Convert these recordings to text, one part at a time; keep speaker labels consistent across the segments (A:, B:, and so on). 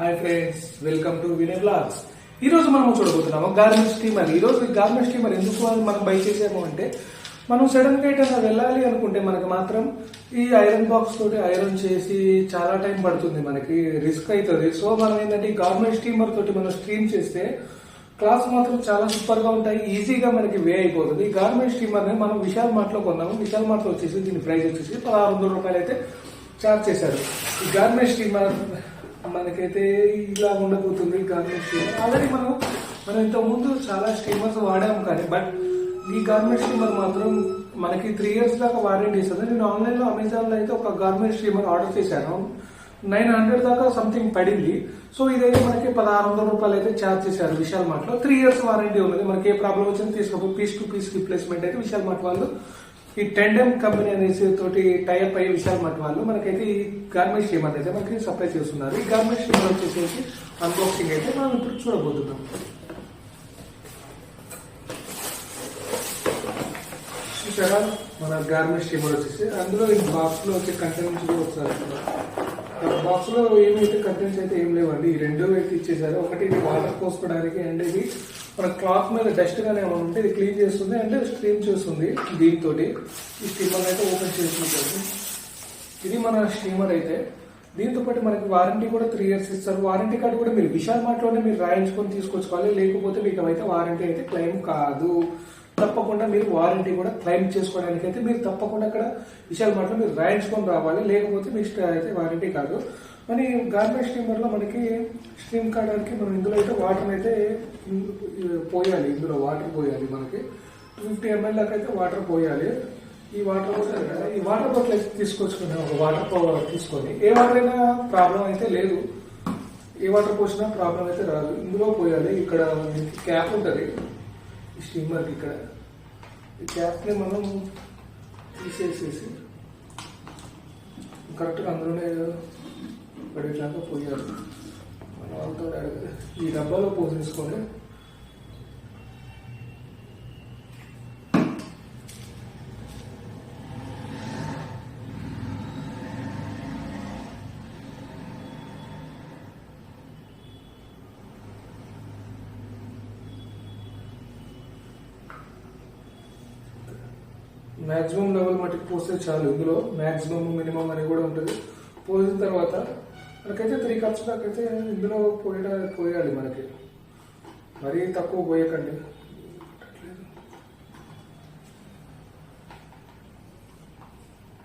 A: Hi friends welcome to Vinay blogs ఈ రోజు మనం చూడబోతున్నాము గార్మెంట్ స్టీమర్ ఈ రోజు ఈ గార్మెంట్ స్టీమర్ ఎందుకు అని మనం బై చేసాము అంటే మనం సడన్గా ఏదైనా వెళ్ళాలి అనుకుంటే మనకి మాత్రం ఈ ఐరన్ బాక్స్ తోటి ఐరన్ చేసి చాలా టైం పడుతుంది మనకి. రిస్క్ అవుతుంది సో మనం ఏంటంటే ఈ గార్మెంట్ స్టీమర్ తోటి మనం స్ట్రీమ్ చేస్తే క్లాస్ మాత్రం చాలా సూపర్గా ఉంటాయి. ఈజీగా మనకి వే అయిపోతుంది. ఈ గార్మెంట్ స్టీమర్ని మనం విశాల్ మార్ట్లో కొన్నాము విశాల్ మార్ట్లో వచ్చేసి దీని ప్రైస్ వచ్చేసి పదహారు వందల రూపాయలు అయితే చార్జ్ చేశారు. ఈ గార్మెంట్ స్టీమర్ మనకైతే ఇలా ఉండబోతుంది గార్మెంట్ స్టీమర్ ఆల్రెడీ మనం మనం ఇంతకు ముందు చాలా స్టీమర్స్ వాడాము కానీ బట్ ఈ గార్మెంట్ స్టీమర్ మాత్రం మనకి త్రీ ఇయర్స్ దాకా వారంటీ ఇస్తుంది నేను ఆన్లైన్లో అమెజాన్లో అయితే ఒక గార్మెంట్ స్టీమర్ ఆర్డర్ చేశాను. నైన్ హండ్రెడ్ దాకా సంథింగ్ పడింది. సో ఇదైతే మనకి పదహారు వందల రూపాయలు అయితే ఛార్జ్ చేశారు విశాల్ మార్ట్లో త్రీ ఇయర్స్ వారంటీ ఉన్నది. మనకి ఏ ప్రాబ్లం వచ్చింది తీసుకోకపోతే పీస్ టు పీస్ రిప్లేస్మెంట్ అయితే విశాల్ మార్ట్ వాళ్ళు ఈ టెండెమ్ కంపెనీ అనేసి తోటి టైప్ అయ్యి విశాల్ మార్ట్ వాళ్ళు. మనకైతే ఈ గార్మెంట్ స్టీమర్ అయితే మనకి సప్లై చేస్తున్నారు. ఈ గార్మెంట్ స్టీమర్ వచ్చేసి అన్బాక్సింగ్ అయితే మనం ఇప్పుడు చూడబోతున్నాం. చూసారా? మన గార్మెంట్ స్టీమర్ వచ్చేసి అందులో ఈ బాక్స్లో వచ్చే కంటెంట్స్ కూడా ఒకసారి బాక్స్లో ఏమైతే కంటెంట్స్ అయితే ఏం లేవండి? ఈ రెండు అయితే ఇచ్చేసారు. ఒకటి వాటర్ పోసుకోవడానికి అండ్ ఇది మన క్లాత్ మీద డస్ట్ గానే ఏమైనా ఉంటే ఇది క్లీన్ చేస్తుంది అంటే స్ట్రీమ్ చేస్తుంది దీంతో ఈ స్టీమర్ అయితే ఓపెన్ చేసుకుంటుంది ఇది మన స్టీమర్ అయితే. దీంతో పాటు మనకి వారంటీ కూడా త్రీ ఇయర్స్ ఇస్తారు. వారంటీ కార్డు కూడా మీరు విశాల్ మార్ట్లోనే మీరు రాయించుకొని తీసుకొచ్చుకోవాలి. లేకపోతే మీకు అయితే వారంటీ అయితే క్లెయిమ్ కాదు. తప్పకుండా మీరు వారంటీ కూడా క్లెయిమ్ చేసుకోవడానికి అయితే మీరు తప్పకుండా అక్కడ విషయాలు మాత్రం మీరు రాయించుకొని రావాలి. లేకపోతే మీకు అయితే వారంటీ కాదు. మరి గార్మెంట్ స్టీమర్లో మనకి స్టీమ్ కావడానికి మనం ఇందులో అయితే వాటర్ అయితే పోయాలి. ఇందులో వాటర్ పోయాలి మనకి. టూ ఫిఫ్టీ ఎంఎల్ దాకా అయితే వాటర్ పోయాలి. ఈ వాటర్ బాటిల్ ఈ వాటర్ బాటిల్ అయితే తీసుకొచ్చుకున్నాం ఒక వాటర్ పవర్ తీసుకొని ఏ వాటర్ అయినా ప్రాబ్లం అయితే లేదు. ఏ వాటర్ పోసినా ప్రాబ్లం అయితే రాదు. ఇందులో పోయాలి. ఇక్కడ క్యాప్ ఉంటుంది. స్టీమర్కి ఇక్కడ. ఈ క్యాప్ని మనం తీసేసేసి కరెక్ట్గా అందులోనే పడేట్లాగా పోయాలి. మనం అంతా ఈ డబ్బాలో పోసేసుకొని మ్యాక్సిమం లెవెల్ మటుకు పోస్తే చాలు. ఇందులో మ్యాక్సిమం మినిమం అని కూడా ఉంటుంది. పోసిన తర్వాత మనకైతే త్రీ కప్స్ దాకా అయితే ఇందులో పోయడ పోయాలి మనకి. మరీ తక్కువ పోయకండి.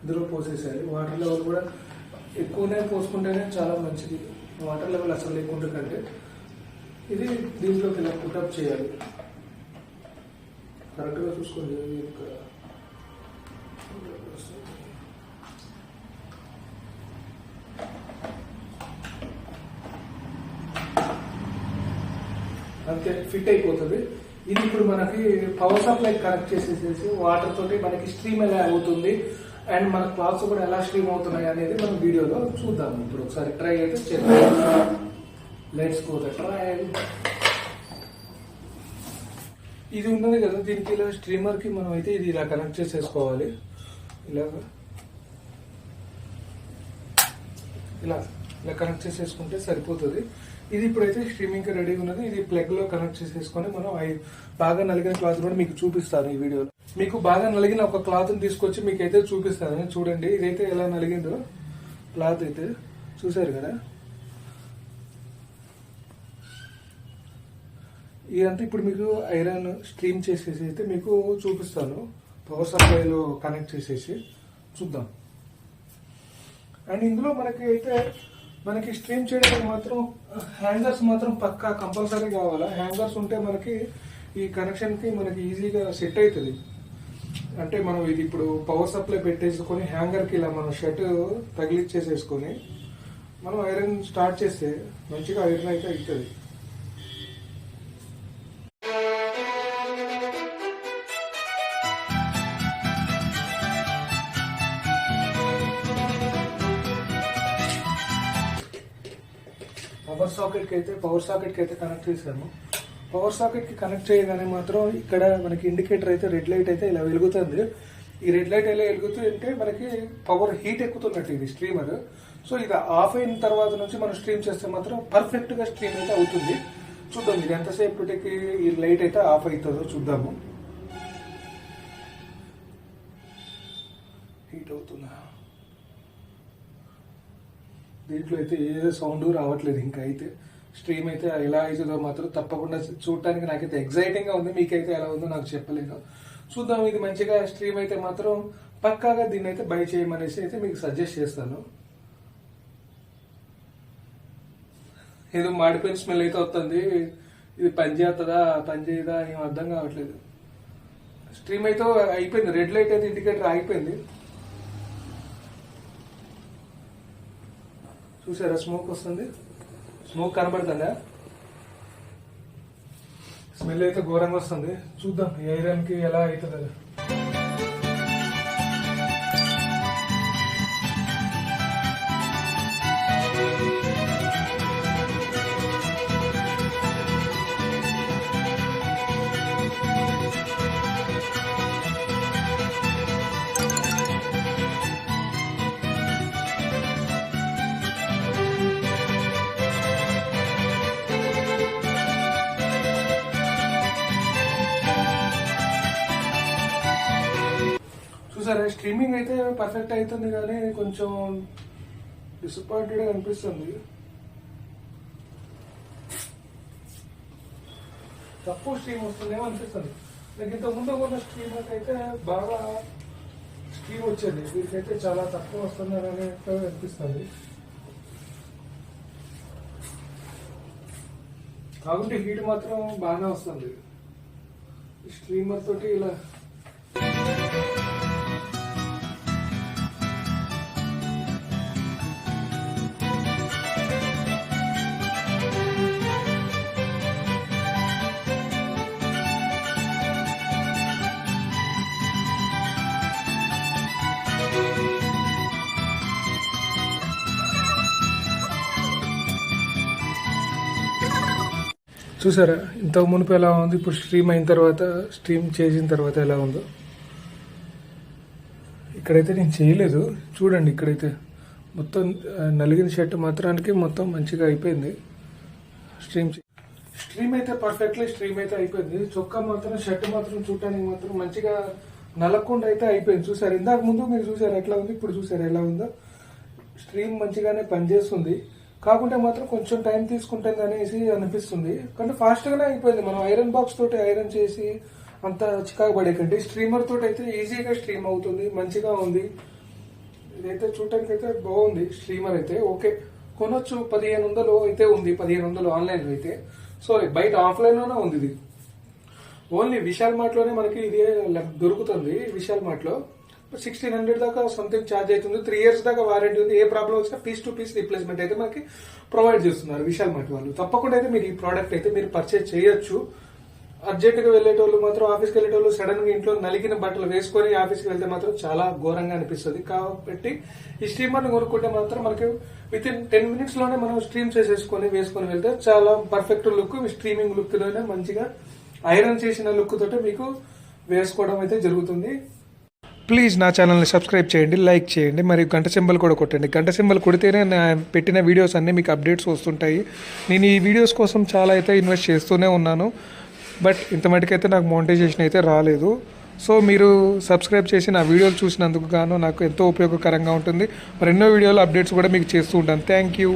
A: ఇందులో పోసేసేయాలి. వాటర్ లెవెల్ కూడా ఎక్కువనే పోసుకుంటేనే చాలా మంచిది. వాటర్ లెవెల్ అసలు లేకుండా కంటే ఇది దీంట్లోకి ఇలా పుటప్ చేయాలి. కరెక్ట్గా చూసుకోండి. ఫిట్ అయిపోతుంది. ఇది ఇప్పుడు మనకి పవర్ సప్లై కనెక్ట్ చేసేసేసి వాటర్ తోటి మనకి స్ట్రీమ్ ఎలా అవుతుంది అండ్ మన క్లాత్స్ కూడా ఎలా స్ట్రీమ్ అవుతున్నాయి అనేది మనం వీడియోలో చూద్దాం. ఇప్పుడు ఒకసారి ట్రై అయితే చేద్దాం. లెట్స్ గో ద ట్రై ఇది ఉన్నది కదా దీనికి ఇలా స్ట్రీమర్కి మనం అయితే ఇది ఇలా కనెక్ట్ చేసేసుకోవాలి. ఇలాగా. ఇలా. ఇలా కనెక్ట్ చేసేసుకుంటే సరిపోతుంది. ఇది ఇప్పుడైతే స్ట్రీమింగ్ రెడీ ఉన్నది. ఇది ప్లగ్లో కనెక్ట్ చేసేసుకొని మనం ఐ- బాగా నలిగిన క్లాత్ కూడా మీకు చూపిస్తాను ఈ వీడియోలో మీకు బాగా నలిగిన ఒక క్లాత్ తీసుకొచ్చి మీకు అయితే చూపిస్తాను చూడండి ఇదైతే ఎలా నలిగిందో. క్లాత్ అయితే చూసారు కదా? ఇదంతా ఇప్పుడు మీకు ఐరన్ స్ట్రీమ్ చేసేసి అయితే మీకు చూపిస్తాను. పవర్ సప్లైలో కనెక్ట్ చేసేసి చూద్దాం. అండ్ ఇందులో మనకి అయితే మనకి స్ట్రీమ్ చేయడానికి మాత్రం హ్యాంగర్స్ మాత్రం పక్కా కంపల్సరీ కావాలా? హ్యాంగర్స్ ఉంటే మనకి ఈ కనెక్షన్కి మనకి ఈజీగా సెట్ అవుతుంది అంటే మనం ఇది ఇప్పుడు పవర్ సప్లై పెట్టేసుకొని హ్యాంగర్కి ఇలా మనం షర్ట్ తగిలిచ్చేసేసుకొని మనం ఐరన్ స్టార్ట్ చేస్తే మంచిగా ఐరన్ అయితే అవుతుంది పవర్ సాకెట్కి అయితే పవర్ సాకెట్కి అయితే కనెక్ట్ చేశాము. పవర్ సాకెట్కి కనెక్ట్ చేయగానే మాత్రం ఇక్కడ మనకి ఇండికేటర్ అయితే రెడ్ లైట్ అయితే ఇలా వెలుగుతుంది. ఈ రెడ్ లైట్ ఎలా వెలుగుతుంది అంటే మనకి పవర్ హీట్ ఎక్కుతున్నట్టు ఇది స్ట్రీమర్ సో ఇది ఆఫ్ అయిన తర్వాత నుంచి మనం స్ట్రీమ్ చేస్తే మాత్రం పర్ఫెక్ట్గా స్ట్రీమ్ అయితే అవుతుంది. చూద్దాం ఇది ఎంతసేపటికి ఈ లైట్ అయితే ఆఫ్ అవుతుందో చూద్దాము. దీంట్లో అయితే ఏ సౌండ్ రావట్లేదు. ఇంకా అయితే స్ట్రీమ్ అయితే ఎలా అవుతుందో మాత్రం తప్పకుండా చూడటానికి నాకైతే ఎగ్జైటింగ్గా ఉంది. మీకైతే ఎలా ఉందో నాకు చెప్పలేదు. చూద్దాం. ఇది మంచిగా స్ట్రీమ్ అయితే మాత్రం పక్కాగా దీన్ని అయితే బై చేయమనేసి అయితే మీకు సజెస్ట్ చేస్తాను. ఏదో మాడిపోయిన స్మెల్ అయితే వస్తుంది. ఇది పనిచేస్తుందా పనిచేయదా ఏం అర్థం కావట్లేదు. స్ట్రీమ్ అయితే అయిపోయింది. రెడ్ లైట్ అయితే ఇండికేటర్ ఆగిపోయింది చూసారా? స్మోక్ వస్తుంది. స్మోక్ కనబడుతుందా? స్మెల్ అయితే ఘోరంగా వస్తుంది. చూద్దాం ఈ ఐరన్కి ఎలా అవుతుంది. సరే చూసారా స్ట్రీమింగ్ అయితే పర్ఫెక్ట్ అవుతుంది కానీ కొంచెం డిసప్పాయింటెడ్ అనిపిస్తుంది. తక్కువ స్ట్రీమ్ వస్తుందేమో అనిపిస్తుంది. నాకు ఇంత ముందు ఉన్న స్ట్రీమర్కి అయితే బాగా స్ట్రీమ్ వచ్చేది. వీరికైతే చాలా తక్కువ వస్తుందని అనిపిస్తుంది. కాబట్టి హీట్ మాత్రం బాగానే వస్తుంది. స్ట్రీమర్ తోటి ఇలా చూసారా? ఇంతకు మునుపు ఎలా ఉంది? ఇప్పుడు స్ట్రీమ్ అయిన తర్వాత స్ట్రీమ్ చేసిన తర్వాత ఎలా ఉందో. ఇక్కడైతే నేను చేయలేదు. చూడండి ఇక్కడైతే. మొత్తం నలిగిన షర్ట్ మాత్రానికి మొత్తం మంచిగా అయిపోయింది. స్ట్రీమ్ స్ట్రీమ్ అయితే పర్ఫెక్ట్లీ స్ట్రీమ్ అయితే అయిపోయింది. చొక్కా మాత్రం షర్ట్ మాత్రం చూడటానికి మాత్రం మంచిగా నలకుండా అయితే అయిపోయింది. చూసారు? ఇందాక ముందు మీరు చూసారు? ఎట్లా ఉంది? ఇప్పుడు చూసారు? ఎలా ఉందో? స్ట్రీమ్ మంచిగానే పనిచేస్తుంది. కాకుంటే మాత్రం కొంచెం టైం తీసుకుంటుంది అనేసి అనిపిస్తుంది. కానీ ఫాస్ట్గానే అయిపోయింది. మనం ఐరన్ బాక్స్ తోటి ఐరన్ చేసి అంత చికాకు పడేకండి. స్ట్రీమర్ తోటి అయితే ఈజీగా స్ట్రీమ్ అవుతుంది. మంచిగా ఉంది. ఇదైతే చూడటానికి అయితే బాగుంది. స్ట్రీమర్ అయితే ఓకే. కొనొచ్చు. పదిహేను వందలు అయితే ఉంది. పదిహేను వందలు ఆన్లైన్ అయితే. సారీ బయట ఆఫ్లైన్లోనే ఉంది ఇది. ఓన్లీ విశాల్ మార్ట్లోనే మనకి ఇది దొరుకుతుంది. విశాల్ మార్ట్లో సిక్స్టీన్ హండ్రెడ్ దాకా సంథింగ్ ఛార్జ్ అవుతుంది. త్రీ ఇయర్స్ దాకా వారంటీ ఉంది. ఏ ప్రాబ్లం వచ్చినా పీస్ టు పీస్ రీప్లేస్మెంట్ అయితే మనకి ప్రొవైడ్ చేస్తున్నారు విశాల్ మట్ వాళ్ళు. తప్పకుండా అయితే మీరు ఈ ప్రోడక్ట్ అయితే మీరు పర్చేజ్ చేయొచ్చు. అర్జెంట్గా వెళ్ళేటోళ్ళు మాత్రం ఆఫీస్కి వెళ్ళేటోళ్ళు సడన్గా ఇంట్లో నలిగిన బట్టలు వేసుకొని ఆఫీస్కి వెళ్తే మాత్రం చాలా ఘోరంగా అనిపిస్తుంది. కాబట్టి ఈ స్ట్రీమర్ని కొనుక్కుంటే మాత్రం మనకి విత్ ఇన్ టెన్ మినిట్స్లోనే మనం స్ట్రీమ్ చేసేసుకొని వేసుకొని వెళ్తే చాలా పర్ఫెక్ట్ లుక్ స్ట్రీమింగ్ లుక్లోనే మంచిగా ఐరన్ చేసిన లుక్ తోటి మీకు వేసుకోవడం అయితే జరుగుతుంది. ప్లీజ్ నా ఛానల్ని సబ్స్క్రైబ్ చేయండి లైక్ చేయండి మరియు గంట సింబల్ కూడా కొట్టండి. గంట సింబల్ కొడితేనే నా పెట్టిన వీడియోస్ అన్నీ మీకు అప్డేట్స్ వస్తుంటాయి. నేను ఈ వీడియోస్ కోసం చాలా అయితే ఇన్వెస్ట్ చేస్తూనే ఉన్నాను. బట్ ఇంత మటుకైతే నాకు మోనిటైజేషన్ అయితే రాలేదు. సో మీరు సబ్స్క్రైబ్ చేసి నా వీడియోలు చూసినందుకు గాను నాకు ఎంతో ఉపయోగకరంగా ఉంటుంది. మరెన్నో వీడియోలు అప్డేట్స్ కూడా మీకు చేస్తూ ఉంటాను. Thank you